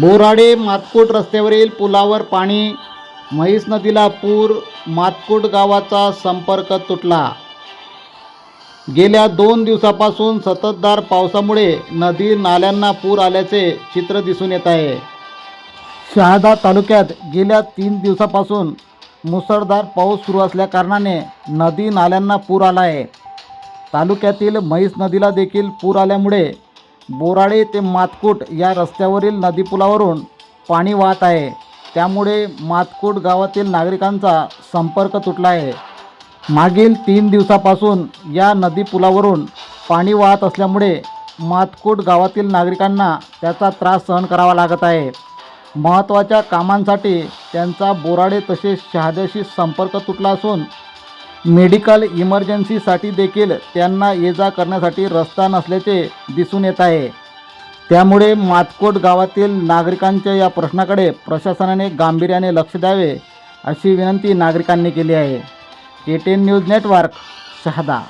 बोराडे मातकोट रस्त्यावरील पुलावर पाणी म्हैस नदीला पूर मातकोट गावाचा संपर्क तुटला. गेल्या दोन दिवसापासून सततधार पावसामुळे नदी नाल्यांना पूर आल्याचे चित्र दिसून येत आहे. शहादा तालुक्यात गेल्या तीन दिवसापासून मुसळधार पाऊस सुरू असल्याकारणाने नदी नाल्यांना पूर आला आहे. तालुक्यातील म्हैस नदीला देखील पूर आल्यामुळे बोराडे ते मातकूट या रस्त्यावरील नदीपुलावरून पाणी वाहत आहे. त्यामुळे मातकूट गावातील नागरिकांचा संपर्क तुटला आहे. मागील तीन दिवसापासून या नदीपुलावरून पाणी वाहत असल्यामुळे मातकूट गावातील नागरिकांना त्याचा त्रास सहन करावा लागत आहे. महत्त्वाच्या कामांसाठी त्यांचा बोराडे तसेच शहाद्याशी संपर्क तुटला असून मेडिकल इमर्जन्सीसाठी देखील त्यांना ये जा करण्यासाठी रस्ता नसल्याचे दिसून येत आहे. त्यामुळे मातकोट गावातील नागरिकांच्या या प्रश्नाकडे प्रशासनाने गांभीर्याने लक्ष द्यावे अशी विनंती नागरिकांनी केली आहे. K ten news network Shahada.